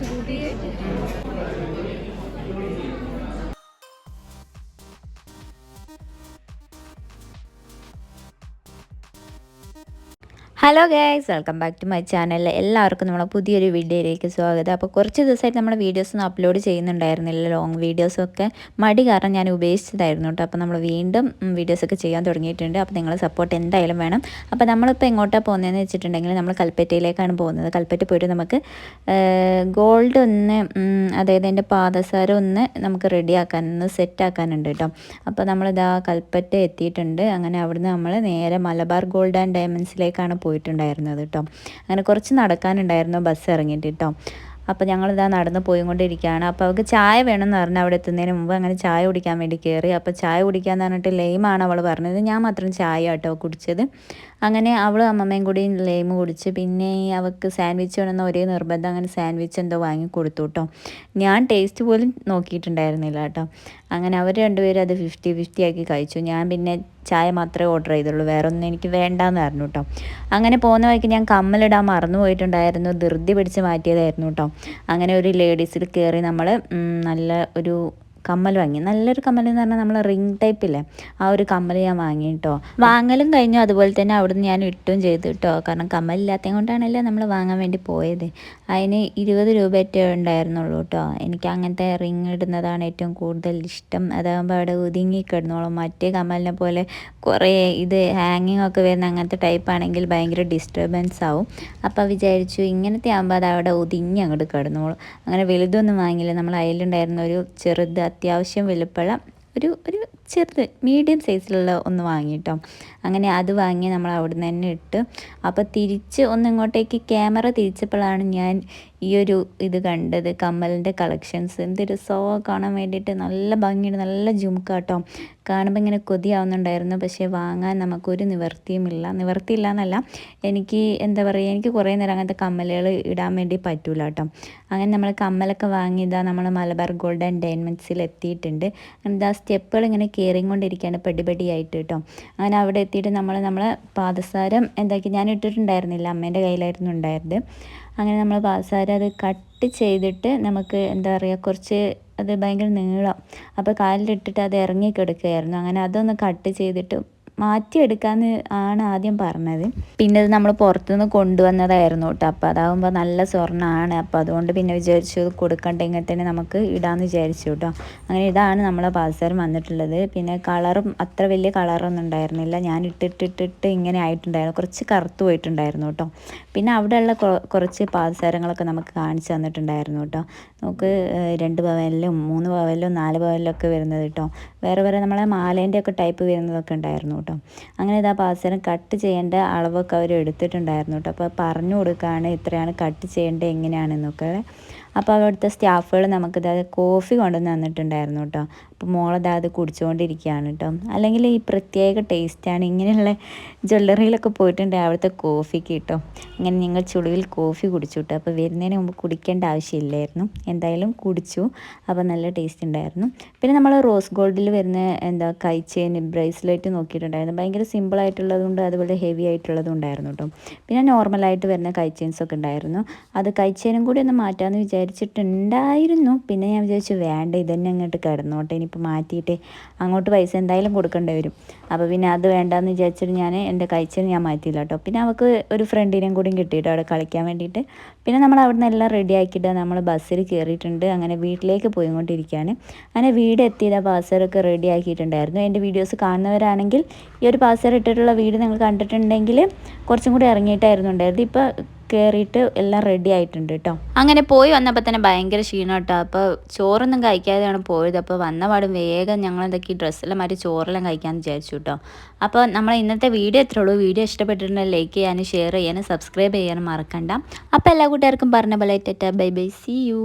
और hello guys welcome back to my channel എല്ലാവർക്കും നമ്മളെ പുതിയൊരു വീഡിയോയിലേക്ക് സ്വാഗതം. അപ്പോൾ കുറച്ച് ദിവസമായിട്ട് നമ്മുടെ വീഡിയോസ് ഒന്നും അപ്ലോഡ് ചെയ്യുന്നുണ്ടായിരുന്നില്ല. ലോങ് വീഡിയോസൊക്കെ മടി കാരണം ഞാൻ ഉപേക്ഷിച്ചതായിരുന്നു കേട്ടോ. അപ്പോൾ നമ്മൾ വീണ്ടും വീഡിയോസൊക്കെ ചെയ്യാൻ തുടങ്ങിയിട്ടുണ്ട്. അപ്പോൾ നിങ്ങളെ സപ്പോർട്ട് എന്തായാലും വേണം. അപ്പോൾ നമ്മളിപ്പോൾ എങ്ങോട്ടാണ് പോകുന്നതെന്ന് വെച്ചിട്ടുണ്ടെങ്കിൽ നമ്മൾ കൽപ്പറ്റയിലേക്കാണ് പോകുന്നത്. കൽപ്പറ്റ പോയിട്ട് നമുക്ക് ഗോൾഡ് ഒന്ന് അതായത് എന്റെ പാദസാരം ഒന്ന് നമുക്ക് റെഡിയാക്കാൻ ഒന്ന് സെറ്റാക്കാനുണ്ട് കേട്ടോ. അപ്പോൾ നമ്മളിതാ കൽപ്പറ്റ എത്തിയിട്ടുണ്ട്. അങ്ങനെ അവിടുന്ന് നമ്മൾ നേരെ മലബാർ ഗോൾഡ് ആൻഡ് ഡയമണ്ട്സിലേക്കാണ് പോയിട്ടുണ്ടായിരുന്നത് കേട്ടോ. അങ്ങനെ കുറച്ച് നടക്കാനുണ്ടായിരുന്നു ബസ് ഇറങ്ങിയിട്ട് കേട്ടോ. അപ്പോൾ ഞങ്ങളിതാ നടന്ന് പോയിക്കൊണ്ടിരിക്കുകയാണ്. അപ്പോൾ അവൾക്ക് ചായ വേണമെന്ന് പറഞ്ഞു അവിടെ എത്തുന്നതിന് മുമ്പ് അങ്ങനെ ചായ കുടിക്കാൻ വേണ്ടി കയറി. അപ്പോൾ ചായ കുടിക്കാമെന്ന് പറഞ്ഞിട്ട് ലെയിമാണ് അവൾ പറഞ്ഞത്. ഞാൻ മാത്രം ചായ കേട്ടോ കുടിച്ചത്. അങ്ങനെ അവൾ അമ്മമ്മയും കൂടി ലൈമ് കുടിച്ച് പിന്നെ അവൾക്ക് സാൻഡ്വിച്ച് വേണമെന്ന ഒരേ നിർബന്ധം. അങ്ങനെ സാൻഡ്വിച്ച് എന്തോ വാങ്ങി കൊടുത്തു കേട്ടോ ഞാൻ ടേസ്റ്റ് പോലും നോക്കിയിട്ടുണ്ടായിരുന്നില്ല കേട്ടോ അങ്ങനെ അവർ രണ്ടുപേരും അത് ഫിഫ്റ്റി ഫിഫ്റ്റി ആക്കി കഴിച്ചു. ഞാൻ പിന്നെ ചായ മാത്രമേ ഓർഡർ ചെയ്തുള്ളൂ. വേറെ ഒന്നും എനിക്ക് വേണ്ടാന്ന് പറഞ്ഞു കേട്ടോ അങ്ങനെ പോകുന്ന വഴിക്ക് ഞാൻ കമ്മലിടാൻ മറന്നു പോയിട്ടുണ്ടായിരുന്നു. ധൃതി പിടിച്ച് മാറ്റിയതായിരുന്നു കേട്ടോ അങ്ങനെ ഒരു ലേഡീസിൽ കയറി നമ്മൾ നല്ല ഒരു കമ്മൽ വാങ്ങി. നല്ലൊരു കമ്മൽ എന്ന് പറഞ്ഞാൽ നമ്മൾ റിംഗ് ടൈപ്പില്ലേ ആ ഒരു കമ്മൽ ഞാൻ വാങ്ങി കേട്ടോ വാങ്ങലും കഴിഞ്ഞു. അതുപോലെ തന്നെ അവിടുന്ന് ഞാൻ ഇട്ടും ചെയ്തു കേട്ടോ കാരണം കമ്മലില്ലാത്തത് കൊണ്ടാണല്ലോ നമ്മൾ വാങ്ങാൻ വേണ്ടി പോയത്. അതിന് ഇരുപത് രൂപ ഏറ്റവും ഉണ്ടായിരുന്നുള്ളൂ കേട്ടോ എനിക്ക് അങ്ങനത്തെ റിംഗ് ഇടുന്നതാണ് ഏറ്റവും കൂടുതൽ ഇഷ്ടം. അതാകുമ്പോൾ അവിടെ ഒതുങ്ങി കിടന്നോളും. മറ്റേ കമ്മലിനെ പോലെ കുറേ ഇത് ഹാങ്ങിങ് ഒക്കെ വരുന്ന അങ്ങനത്തെ ടൈപ്പ് ആണെങ്കിൽ ഭയങ്കര ഡിസ്റ്റർബൻസ് ആവും. അപ്പോൾ വിചാരിച്ചു ഇങ്ങനത്തെ ആകുമ്പോൾ അത് അവിടെ ഒതുങ്ങി അങ്ങോട്ട് കിടന്നോളും. അങ്ങനെ വലുതൊന്നും വാങ്ങിയില്ല. നമ്മൾ അതിലുണ്ടായിരുന്ന ഒരു ചെറുത് അത്യാവശ്യം വലുപ്പമുള്ള ഒരു ഒരു ചെറുത് മീഡിയം സൈസിലുള്ള ഒന്ന് വാങ്ങിയിട്ടോ അങ്ങനെ അത് വാങ്ങി നമ്മൾ അവിടെ നിന്ന് തന്നെ ഇട്ട്. അപ്പോൾ തിരിച്ച് ഒന്ന് ഇങ്ങോട്ടേക്ക് ക്യാമറ തിരിച്ചപ്പോഴാണ് ഞാൻ ഈ ഒരു ഇത് കണ്ടത് കമ്മലിന്റെ കളക്ഷൻസ് എന്തൊരു സോ കാണാൻ വേണ്ടിയിട്ട് നല്ല ഭംഗിയുണ്ട് നല്ല ജുമുക്കാട്ടോ കാണുമ്പോൾ ഇങ്ങനെ കൊതിയാവുന്നുണ്ടായിരുന്നു. പക്ഷേ വാങ്ങാൻ നമുക്കൊരു നിവർത്തിയുമില്ല നിവർത്തിയില്ല എന്നല്ല എനിക്ക് എന്താ പറയുക എനിക്ക് കുറേ നേരം അങ്ങനത്തെ കമ്മലുകൾ ഇടാൻ വേണ്ടി പറ്റൂല കേട്ടോ അങ്ങനെ നമ്മൾ കമ്മലൊക്കെ വാങ്ങിയതാ നമ്മൾ മലബാർ ഗോൾഡ് ആൻഡ് എത്തിയിട്ടുണ്ട്. ആ സ്റ്റെപ്പുകൾ ഇങ്ങനെ കയറിക്കൊണ്ടിരിക്കുകയാണ് പടിപടിയായിട്ട് കേട്ടോ. അങ്ങനെ അവിടെ എത്തിയിട്ട് നമ്മൾ നമ്മളെ പാദസാരം എന്താക്കി ഞാൻ ഇട്ടിട്ടുണ്ടായിരുന്നില്ല. അമ്മേന്റെ കയ്യിലായിരുന്നു ഉണ്ടായത് അങ്ങനെ നമ്മൾ പാദസാരം അത് കട്ട് ചെയ്തിട്ട് നമുക്ക് എന്താ പറയുക കുറച്ച് അത് ഭയങ്കര നീളം. അപ്പോൾ കാലിലിട്ടിട്ട് അത് ഇറങ്ങി കിടക്കുകയായിരുന്നു. അങ്ങനെ അതൊന്ന് കട്ട് ചെയ്തിട്ട് മാറ്റിയെടുക്കാന്ന് ആണ് ആദ്യം പറഞ്ഞത്. പിന്നെ അത് നമ്മൾ പുറത്തുനിന്ന് കൊണ്ടുവന്നതായിരുന്നു കേട്ടോ അപ്പോൾ അതാകുമ്പോൾ നല്ല സ്വർണമാണ് അപ്പോൾ അതുകൊണ്ട് പിന്നെ വിചാരിച്ചു കൊടുക്കണ്ട ഇങ്ങനെ തന്നെ നമുക്ക് ഇടാമെന്ന് വിചാരിച്ചു കേട്ടോ അങ്ങനെ ഇതാണ് നമ്മളെ പാദസരം വന്നിട്ടുള്ളത്. പിന്നെ കളറും അത്ര വലിയ കളറൊന്നും ഉണ്ടായിരുന്നില്ല. ഞാൻ ഇട്ടിട്ടിട്ടിട്ട് ഇങ്ങനെ ആയിട്ടുണ്ടായിരുന്നു. കുറച്ച് കറുത്ത് പോയിട്ടുണ്ടായിരുന്നു കേട്ടോ പിന്നെ അവിടെയുള്ള കുറച്ച് പാദസരങ്ങളൊക്കെ നമുക്ക് കാണിച്ചു തന്നിട്ടുണ്ടായിരുന്നു കേട്ടോ നമുക്ക് രണ്ട് പവനിലും മൂന്ന് പവനിലും നാല് പവനിലും ഒക്കെ വരുന്നത് കേട്ടോ വേറെ വേറെ നമ്മളെ മാലേന്റെ ഒക്കെ ടൈപ്പ് വരുന്നതൊക്കെ ഉണ്ടായിരുന്നു കേട്ടോ. അങ്ങനെ ഇതാ പാദസരം കട്ട് ചെയ്യേണ്ട അളവൊക്കെ അവർ എടുത്തിട്ടുണ്ടായിരുന്നു കേട്ടോ. അപ്പോൾ പറഞ്ഞു കൊടുക്കുകയാണ് ഇത്രയാണ് കട്ട് ചെയ്യേണ്ടത് എങ്ങനെയാണെന്നൊക്കെ. അപ്പോൾ അവിടുത്തെ സ്റ്റാഫുകൾ നമുക്കിത് കോഫി കൊണ്ടുവന്ന് തന്നിട്ടുണ്ടായിരുന്നു കേട്ടോ. അപ്പോൾ മോളത് അത് കുടിച്ചുകൊണ്ടിരിക്കുകയാണ് കേട്ടോ. അല്ലെങ്കിൽ ഈ പ്രത്യേക ടേസ്റ്റാണ് ഇങ്ങനെയുള്ള ജ്വല്ലറിയിലൊക്കെ പോയിട്ടുണ്ട് അവിടുത്തെ കോഫിക്ക് കേട്ടോ. അങ്ങനെ ഞങ്ങൾ ചുളിവിൽ കോഫി കുടിച്ചു കേട്ടോ. അപ്പോൾ വരുന്നതിന് മുമ്പ് കുടിക്കേണ്ട ആവശ്യമില്ലായിരുന്നു. എന്തായാലും കുടിച്ചു. അപ്പോൾ നല്ല ടേസ്റ്റ് ഉണ്ടായിരുന്നു. പിന്നെ നമ്മൾ റോസ് ഗോൾഡിൽ വരുന്ന എന്താ കൈ ചെയിൻ ബ്രേസ്ലെറ്റ് നോക്കിയിട്ടുണ്ടായിരുന്നു. ഭയങ്കര സിമ്പിളായിട്ടുള്ളതുകൊണ്ട് അതുപോലെ ഹെവി ആയിട്ടുള്ളതും ഉണ്ടായിരുന്നു കേട്ടോ. പിന്നെ നോർമലായിട്ട് വരുന്ന കൈ ഒക്കെ ഉണ്ടായിരുന്നു. അത് കൈ കൂടി ഒന്ന് മാറ്റാമെന്ന് വിചാരിച്ചിട്ടുണ്ടായിരുന്നു. പിന്നെ ഞാൻ വിചാരിച്ചു വേണ്ട ഇതന്നെ അങ്ങോട്ട് കിടന്നോട്ടെ. ഇനിയിപ്പോൾ മാറ്റിയിട്ട് അങ്ങോട്ട് പൈസ എന്തായാലും കൊടുക്കേണ്ടി വരും. അപ്പോൾ പിന്നെ അത് വേണ്ടാന്ന് വിചാരിച്ചിട്ട് ഞാൻ എന്റെ കഴിച്ചത് ഞാൻ മാറ്റിയില്ല കേട്ടോ. പിന്നെ അവൾക്ക് ഒരു ഫ്രണ്ടിനെയും കൂടി കിട്ടിയിട്ടോ അവിടെ കളിക്കാൻ വേണ്ടിയിട്ട്. പിന്നെ നമ്മൾ അവിടെ നിന്ന് എല്ലാം റെഡി ആക്കിയിട്ട് നമ്മൾ ബസ്സിൽ കയറിയിട്ടുണ്ട്. അങ്ങനെ വീട്ടിലേക്ക് പോയിക്കൊണ്ടിരിക്കുകയാണ്. അങ്ങനെ വീട് എത്തിയത് ആ പാസറൊക്കെ റെഡി ആക്കിയിട്ടുണ്ടായിരുന്നു. എന്റെ വീഡിയോസ് കാണുന്നവരാണെങ്കിൽ ഈ ഒരു പാസർ ഇട്ടിട്ടുള്ള വീട് നിങ്ങൾ കണ്ടിട്ടുണ്ടെങ്കിൽ കുറച്ചും കൂടി ഇറങ്ങിയിട്ടായിരുന്നു ഉണ്ടായിരുന്നു ഇപ്പോൾ കയറിയിട്ട് എല്ലാം റെഡി ആയിട്ടുണ്ട് കേട്ടോ അങ്ങനെ പോയി വന്നപ്പോൾ തന്നെ ഭയങ്കര ക്ഷീണം കേട്ടോ അപ്പോൾ ചോറൊന്നും കഴിക്കാതെയാണ് പോയത്. അപ്പോൾ വന്ന വേഗം ഞങ്ങൾ എന്തൊക്കെ ഡ്രസ്സെല്ലാം മാറ്റി ചോറെല്ലാം കഴിക്കാമെന്ന് വിചാരിച്ചു കേട്ടോ അപ്പോൾ നമ്മൾ ഇന്നത്തെ വീഡിയോ എത്ര ഉള്ളൂ. വീഡിയോ ഇഷ്ടപ്പെട്ടിട്ടുണ്ടെങ്കിൽ ലൈക്ക് ചെയ്യാനും ഷെയർ ചെയ്യാനും സബ്സ്ക്രൈബ് ചെയ്യാനും മറക്കണ്ട. അപ്പോൾ എല്ലാ കൂട്ടുകാർക്കും പറഞ്ഞ പോലെ ടെറ്റ ബൈ ബൈ സി യു